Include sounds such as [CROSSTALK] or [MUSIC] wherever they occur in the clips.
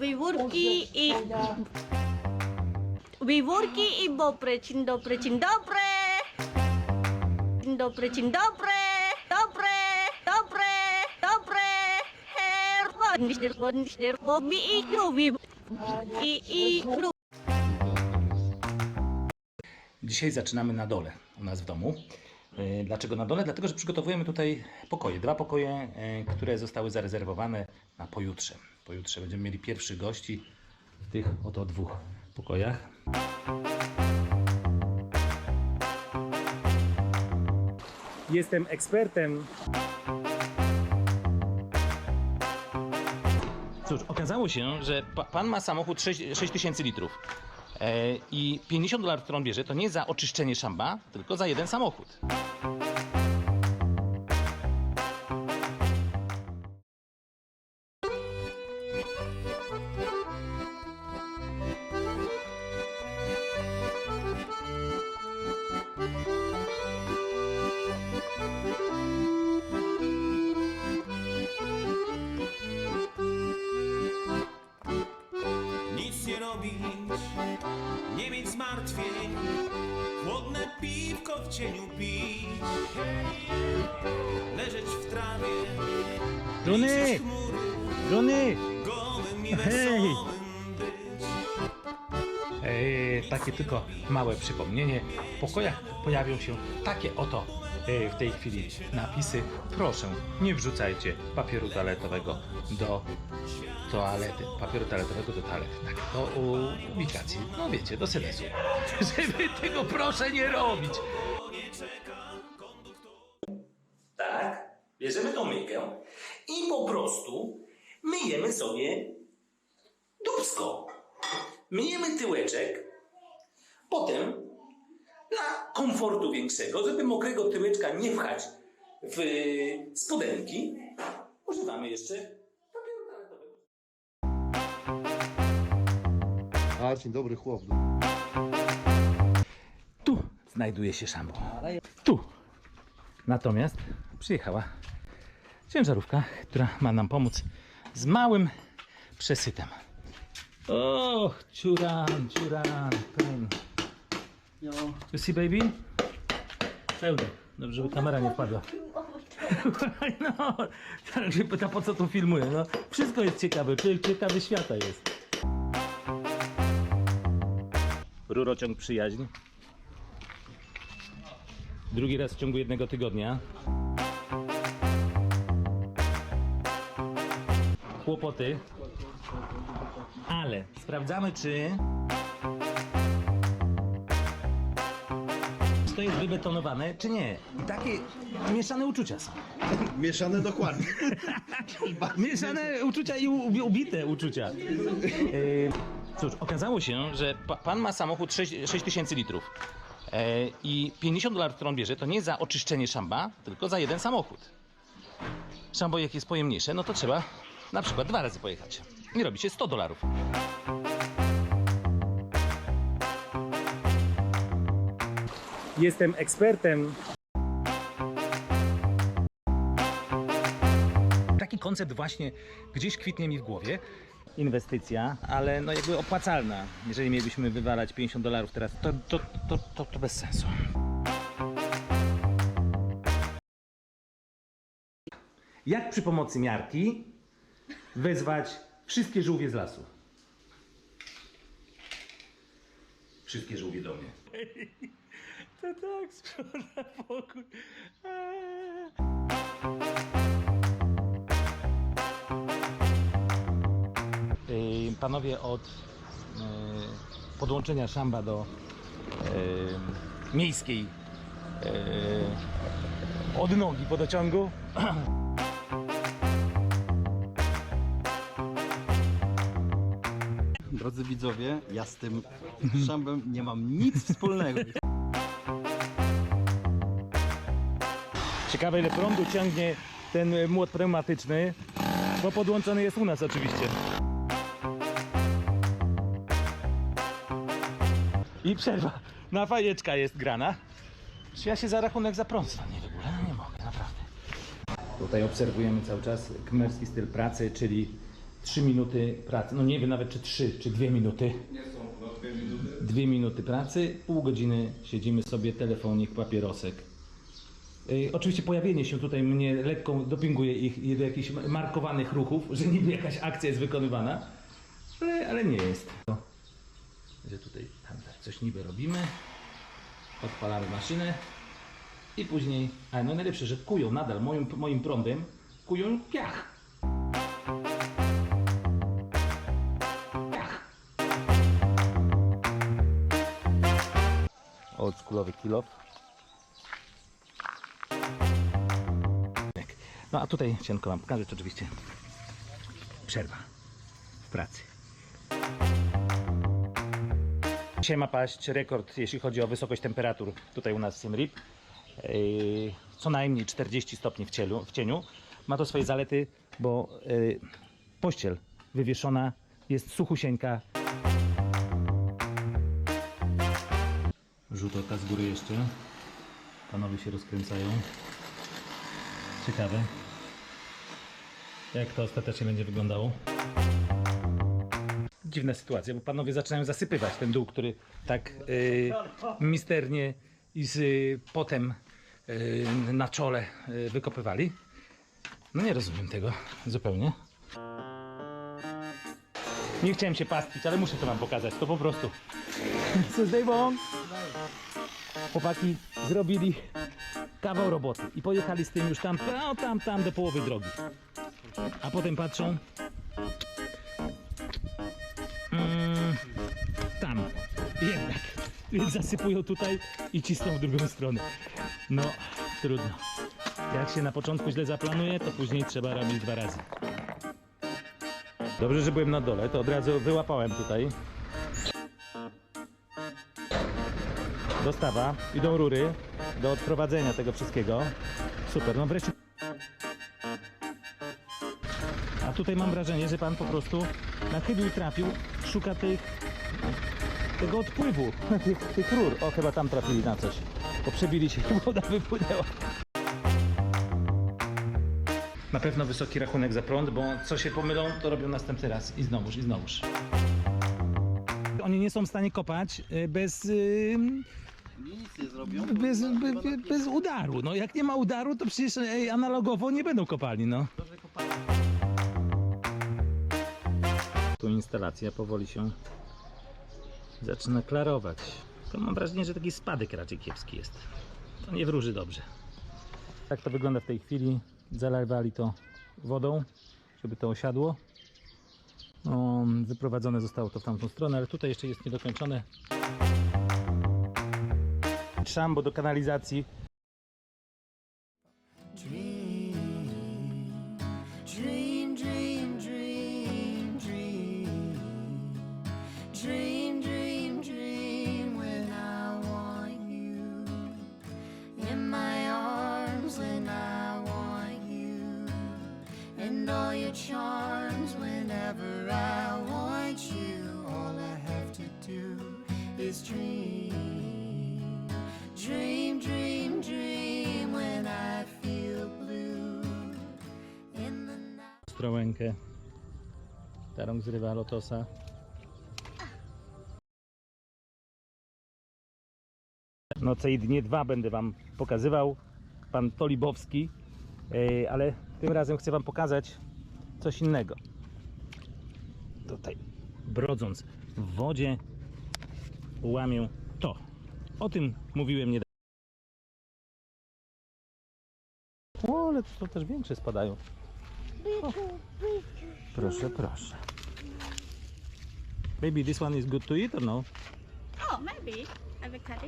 Wiewiórki i... Wiewiórki i bopry. Dzień dobry, dzień dobry. Dzień dobry, dzień dobry. Dobry, dobry, dobry. Herbo, mi i grubi. I, i grubi. Dzisiaj zaczynamy na dole u nas w domu. E, Dlaczego na dole? Dlatego, że przygotowujemy tutaj pokoje. Dwa pokoje, e, które zostały zarezerwowane na pojutrze. Pojutrze będziemy mieli pierwszych gości w tych oto dwóch pokojach. Jestem ekspertem. Cóż, okazało się, że pa- pan ma samochód 6 6000 litrów. E, I 50 dolarów, którą on bierze, to nie za oczyszczenie szamba, tylko za jeden samochód. Cieniu pić Leżeć w trawie, liczyć chmury Żony! Gołym i Hej! wesołym być E, takie tylko małe przypomnienie. W pokojach pojawią się takie oto e, w tej chwili napisy. Proszę, nie wrzucajcie papieru toaletowego do toalety. Papieru toaletowego do toalety. Tak, do u- ubikacji. No wiecie, do sedesu. [LAUGHS] Żeby tego proszę nie robić. Tak, bierzemy tą myjkę i po prostu myjemy sobie dubsko. Myjemy tyłeczek, potem dla komfortu większego, żeby mokrego tyłeczka nie pchać w spodenki, używamy jeszcze papieru toaletowego. A, dzień dobry chłop. Znajduje się szambo. Tu. Natomiast przyjechała ciężarówka, która ma nam pomóc z małym przesytem. Och, ciuran, ciuran, pełny. You see baby? Pełny. Dobrze, żeby kamera nie wpadła. [LAUGHS] no, tak się pyta po co tu filmuję. No, wszystko jest ciekawe, cie- ciekawy świata jest. Rurociąg przyjaźń. Drugi raz w ciągu jednego tygodnia. Kłopoty. Ale sprawdzamy, czy to jest wybetonowane, czy nie. I takie mieszane uczucia są. [LAUGHS] Mieszane dokładnie. [LAUGHS] Mieszane uczucia i u- ubite uczucia. Yy, cóż, okazało się, że pa, pan ma samochód 6 6000 litrów. E, I 50 dolarów, którą on bierze, to nie za oczyszczenie szamba, tylko za jeden samochód. Szambo jak jest pojemniejsze, no to trzeba na przykład dwa razy pojechać. I robi się 100 dolarów. Jestem ekspertem. Taki koncept właśnie gdzieś kwitnie mi w głowie. Inwestycja, ale no jakby opłacalna. Jeżeli mielibyśmy wywalać 50 dolarów teraz, to, to, to, to, to bez sensu. Jak przy pomocy miarki wezwać wszystkie żółwie z lasu? Wszystkie żółwie do mnie. [LAUGHS] To tak sprząta pokój. Panowie od yy, podłączenia szamba do yy, miejskiej yy, odnogi podociągu [CLEARS THROAT] Drodzy widzowie, ja z tym szambem nie mam nic wspólnego. Ciekawe ile prądu ciągnie ten młot pneumatyczny, bo podłączony jest u nas oczywiście. I przerwa. Na fajeczka jest grana. Czy ja się za rachunek za prąd stanie w ogóle? No nie mogę, naprawdę. Tutaj obserwujemy cały czas kmerski styl pracy, czyli 3 minuty pracy. No nie wiem nawet czy 3, czy 2 minuty. Nie są, no dwie minuty. Dwie minuty pracy, pół godziny siedzimy sobie, telefonik, papierosek. Yy, oczywiście pojawienie się tutaj mnie lekko dopinguje ich do jakichś markowanych ruchów, że niby jakaś akcja jest wykonywana, ale, ale nie jest. To, że tutaj tam coś niby robimy, odpalamy maszynę i później, a no najlepsze, że kują nadal moim, moim prądem, kują piach. Piach. oldschoolowy kill No a tutaj chciałem Wam pokazać oczywiście przerwa w pracy. Dzisiaj ma paść rekord, jeśli chodzi o wysokość temperatur tutaj u nas w Siem Reap. Co najmniej 40 stopni w, cielu, w cieniu. Ma to swoje zalety, bo yy, pościel wywieszona jest suchusieńka, Rzut oka z góry jeszcze. Panowie się rozkręcają. Ciekawe. Jak to ostatecznie będzie wyglądało? Dziwna sytuacja, bo panowie zaczynają zasypywać ten dół, który tak yy, misternie i z y, potem yy, na czole yy, wykopywali. No nie rozumiem tego zupełnie. Nie chciałem się pastwić, ale muszę to wam pokazać. To po prostu. [LAUGHS] Co z? Chłopaki zrobili kawał roboty i pojechali z tym już tam, tam, tam do połowy drogi. A potem patrzą. Jednak. Więc zasypują tutaj i cisną w drugą stronę. No, trudno. Jak się na początku źle zaplanuje, to później trzeba robić dwa razy. Dobrze, że byłem na dole, to od razu wyłapałem tutaj. Dostawa, idą rury do odprowadzenia tego wszystkiego. Super, no wreszcie. A tutaj mam wrażenie, że pan po prostu na chybił trafił, szuka tych, tego odpływu, [LAUGHS] tych, tych rur. O, chyba tam trafili na coś. Bo przebili się [LAUGHS] i woda wypłynęła. Na pewno wysoki rachunek za prąd, bo co się pomylą, to robią następny raz i znowuż, i znowuż. Oni nie są w stanie kopać y, bez, y, zrobią. bez, be, be, bez udaru. No jak nie ma udaru, to przecież ej, analogowo nie będą kopali, no. Tu instalacja powoli się zaczyna klarować. To mam wrażenie, że taki spadek raczej kiepski jest. To nie wróży dobrze. Tak to wygląda w tej chwili. Zalewali to wodą, żeby to osiadło. No, wyprowadzone zostało to w tamtą stronę, ale tutaj jeszcze jest niedokończone. Szambo do kanalizacji. Dream, dream, dream, your charms whenever I want you. All I have to do is dream. Dream, dream, dream when I feel blue. In the night. Ostrołękę. Tarąg zrywa lotosa. Noce i dnie dwa będę Wam pokazywał. Pan Tolibowski. Ej, ale tym razem chcę Wam pokazać coś innego. Tutaj brodząc w wodzie łamię to. O tym mówiłem niedawno. O, ale to też większe spadają. Proszę, proszę. Baby, this one is good to eat or no? Oh, maybe. Avocado.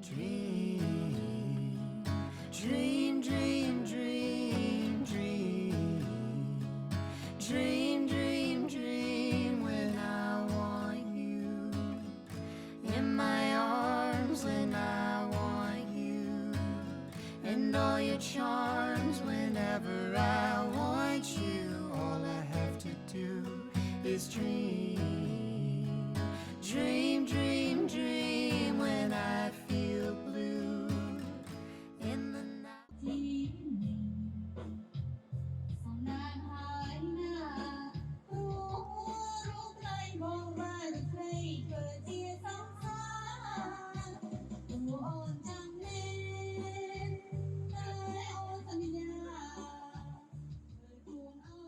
Dream, dream, dream, dream, charms whenever